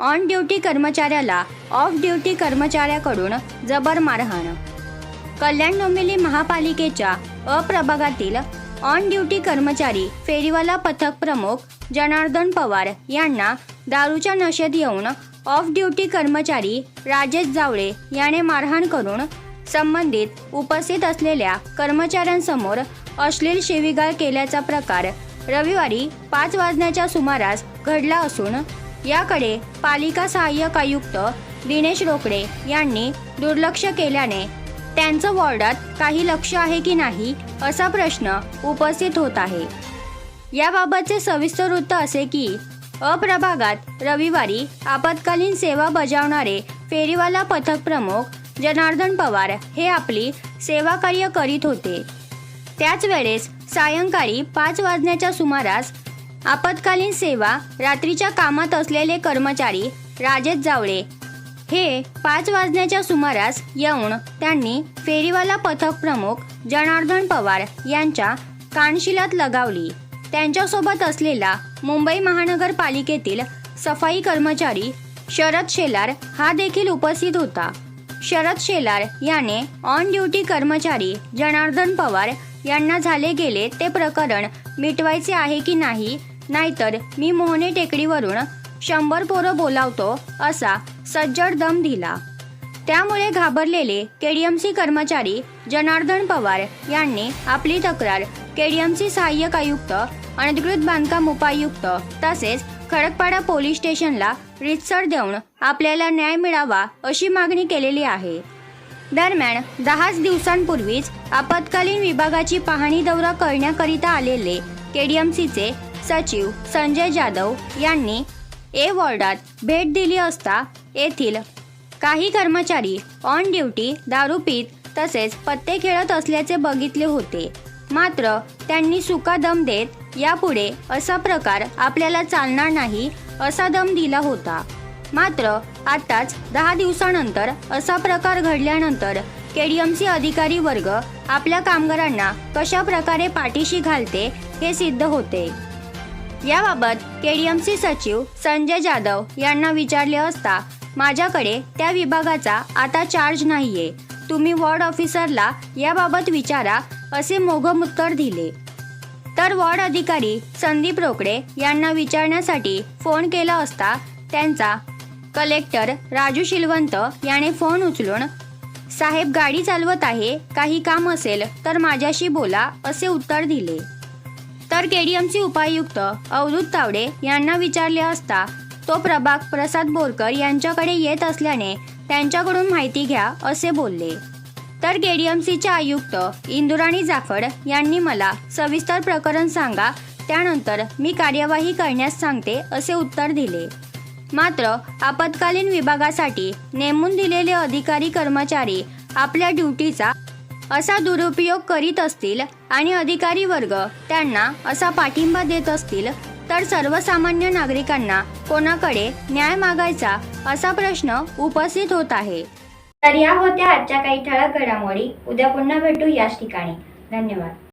On duty कर्मचाऱ्याला off duty कर्मचाऱ्याकडून जबर मारहाण. कल्याण डोंबिवली महापालिकेच्या अप्रभागातील ऑन ड्युटी कर्मचारी फेरीवाला पथक प्रमुख जनार्दन पवार यांना दारूच्या नशेत येऊन ऑफ ड्युटी कर्मचारी राजेश जावळे याने मारहाण करून संबंधित उपस्थित असलेल्या कर्मचाऱ्यांसमोर अश्लील शिवीगाळ केल्याचा प्रकार रविवारी पाच वाजण्याच्या सुमारास घडला असून याकडे पालिका सहाय्यक आयुक्त दिनेश रोकडे यांनी दुर्लक्ष केल्याने त्यांचं वॉर्डात काही लक्ष आहे की नाही असा प्रश्न उपस्थित होत आहे. याबाबतचे सविस्तर वृत्त असे की अप्रभागात रविवारी आपत्कालीन सेवा बजावणारे फेरीवाला पथक प्रमुख जनार्दन पवार हे आपली सेवा कार्य करीत होते. त्याच वेळेस सायंकाळी पाच वाजण्याच्या सुमारास आपत्कालीन सेवा रात्रीच्या कामात असलेले कर्मचारी राजेश जावळे. हे पाच वाजण्याच्या सुमारास येऊन त्यांनी फेरीवाला पथक प्रमुख जनार्दन पवार यांच्या कानशिलात लगावली. त्यांच्यासोबत असलेला मुंबई महानगरपालिकेतील सफाई कर्मचारी शरद शेलार हा देखील उपस्थित होता. शरद शेलार याने ऑन ड्युटी कर्मचारी जनार्दन पवार यांना झाले गेले ते प्रकरण मिटवायचे आहे की नाही नाहीतर मी मोहने टेकडीवरून शंभर पोरं बोलावतो असा सज्जड दम दिला. त्यामुळे घाबरलेले केडीएमसी कर्मचारी जनार्दन पवार यांनी आपली तक्रार केडीएमसी सहाय्यक आयुक्त अनधिकृत बांधकाम उपायुक्त तसेच खडकपाडा पोलीस स्टेशनला रितसर देऊन आपल्याला न्याय मिळावा अशी मागणी केलेली आहे. दरम्यान दहाच दिवसांपूर्वीच आपत्कालीन विभागाची पाहणी दौरा करण्याकरिता आलेले केडीएमसीचे सचिव संजय जाधव यांनी ए वॉर्डात भेट दिली असता येथील काही कर्मचारी ऑन ड्युटी दारू पीत तसेच पत्ते खेळत असल्याचे बघितले होते. मात्र त्यांनी सुका दम देत यापुढे असा प्रकार आपल्याला चालणार नाही असा दम दिला होता. मात्र आताच दहा दिवसानंतर असा प्रकार घडल्यानंतर केडीएमसी अधिकारी वर्ग आपल्या कामगारांना कशा प्रकारे पाठीशी घालते हे सिद्ध होते. याबाबत केडीएमसी सचिव संजय जाधव यांना विचारले असता माझ्याकडे त्या विभागाचा आता चार्ज नाहीये. तुम्ही वॉर्ड ऑफिसरला याबाबत विचारा असे मोघम उत्तर दिले. तर वॉर्ड अधिकारी संदीप रोकडे यांना विचारण्यासाठी फोन केला असता त्यांचा कलेक्टर राजू शिलवंत याने फोन उचलून साहेब गाडी चालवत आहे काही काम असेल तर माझ्याशी बोला असे उत्तर दिले. तर केडीएमचे उपायुक्त अवधूत तावडे यांना विचारले असता तो प्रभाग प्रसाद बोरकर यांच्याकडे येत असल्याने त्यांच्याकडून माहिती घ्या असे बोलले. तर केडीएमसीचे आयुक्त इंदुराणी जाखड यांनी मला सविस्तर प्रकरण सांगा त्यानंतर मी कार्यवाही करण्यास सांगते असे उत्तर दिले. मात्र आपत्कालीन विभागासाठी नेमून दिलेले अधिकारी कर्मचारी आपल्या ड्युटीचा असा दुरुपयोग करीत असतील आणि अधिकारी वर्ग त्यांना असा पाठिंबा देत असतील तर सर्वसामान्य नागरिकांना कोणाकडे न्याय मागायचा असा प्रश्न उपस्थित होत आहे. तर या होत्या आजच्या काही ठळक घडामोडी. उद्या पुन्हा भेटू याच ठिकाणी. धन्यवाद.